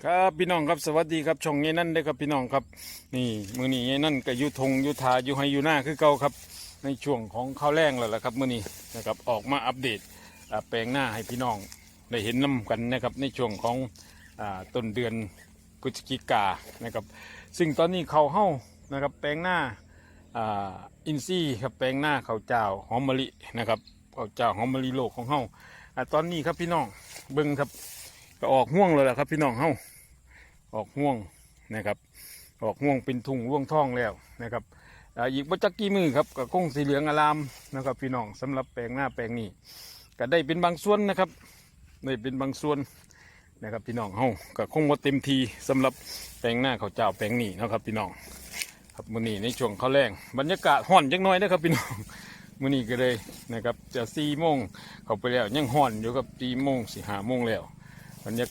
ครับพี่น้องครับสวัสดีครับช่องนี้นั่นได้ครับพี่น้องครับ นี่มือนี้ยายนั่นก็อยู่ทงอยู่ทาอยู่ให้อยู่หน้าคือเก่าครับ ในช่วงของข้าวแรงแล้วล่ะครับมือนี้นะครับออกมาอัปเดตแปลงหน้าให้พี่น้องได้เห็นน้กันนะครับในช่วงของอต้นเดือนพฤศจิกานะครับซึ่งตอนนี้เขาเฮ้านะครับแปลงหน้าอินซี่ครับแปลงหน้าข้าวเจ้าหอมมะลินะครับข้าวเจ้าหอมมะลิโลกของเฮ้าตอนนี้ครับพี่น้องเบิ้งครับ ก็ออกห่วงเลยแหละครับ พี่น้องเฮาออกห่วงนะครับ ออกห่วงเป็นทุ่งร่วงท่องแล้วนะครับอีกบัจักกี่มือครับก็คงสีเหลืองอลามนะครับ พี่น้องสำหรับแปลงหน้าแปลงนี้ก็ได้เป็นบางส่วนนะครับได้เป็นบางส่วนนะครับพี่น้องเฮาก็คงว่าเต็มทีสำหรับแปลงหน้าเขาเจ้าแปลงนี้นะครับ พี่น้องครับมื้อนี้ในช่วงข้าวแรงบรรยากาศห่อนจักหน่อยนะครับ พี่น้องมื้อนี้ก็เลยนะครับจะสี่โมงเขาไปแล้วยังห่อนอยู่กับสี่โมงสี่ห้าโมงแล้ว บรรยากาศ